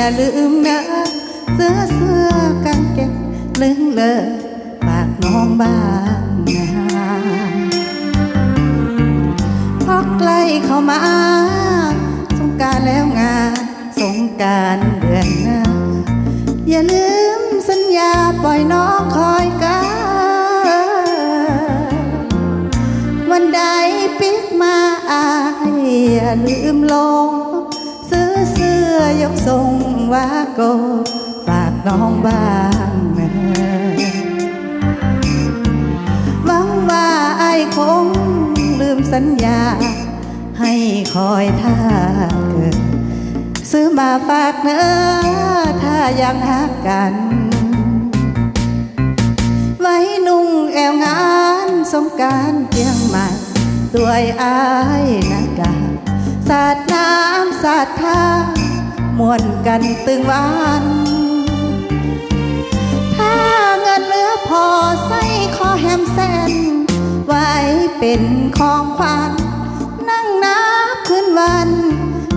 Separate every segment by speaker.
Speaker 1: ่าลืมนะเสื้อเสื้อกางเกงลึงเลยฝากน้องบ้างนะพอใกล้เข้ามาสงการแล้วงานสงการเดือนหน้าอย่าลืมสัญญาปล่อยน้องคอยกันวันใดปิกมาอายอย่าลืมลงซื้อเสื้อ ยกทรงว่าโกฝากน้องบ้างนะหวังว่าไอ้คงลืมสัญญา ให้คอยท่าเกิดซื้อมาฝากเนื้อถ้ายังหักกัน ไว้นุ่งแอวงานสงการเพียงใหม่ตัวอายนากาสาดน้ำสาดท่า มวนกันตึงวันถ้าเงินเหลือพอใส่คอแฮมเส้นไว้เป็นของขวัญนั่งนับคืนวัน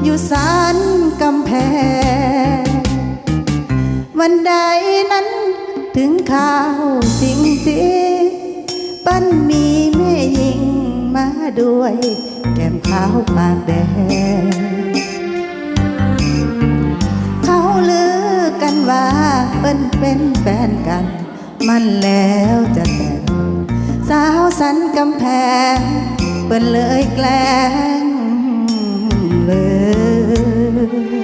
Speaker 1: อยู่สันกำแพง วันใดนั้นถึงข่าวจริงทีปั้นมีแม่หญิงมาด้วย แก้มขาวปากแดง เปิ้นเป็นแฟนกัน มันแล้วจะแต่งสาวสันกำแพง เปิ้นเลยแกล้งเลย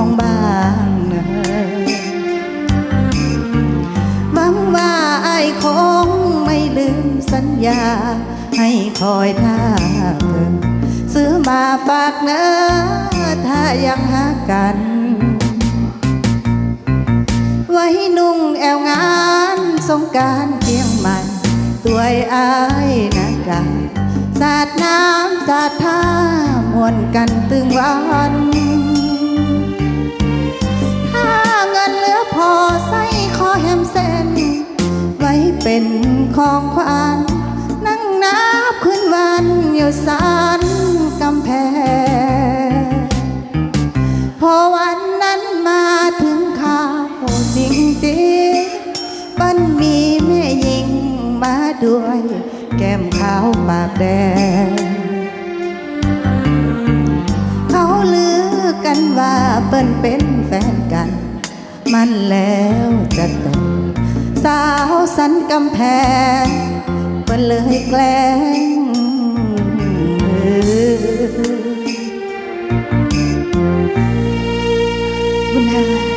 Speaker 1: องบ้างนะหวังว่าไอายคงไม่ลืมสัญญา ให้คอยท่าเธอซื้อมาฝากเนอถ้ายังหากัน ไว้นุ่งแอวงานสงการเพียงใหม่ตัวอายนะกันสาดน้ำสาดท่ามวนกันตึงวัน ของขวัญนั่งนับคืนวันอยู่สันกำแพง พอวันนั้นมาถึงข่าวจริงจริงปั้นมีแม่หญิงมาด้วย แก้มขาวปากแดง เขาลือกันว่าเปิ้นเป็นแฟนกัน มันแล้วจะแต่ง สาวสันกำแพงไปเลยแกล้งบุญนา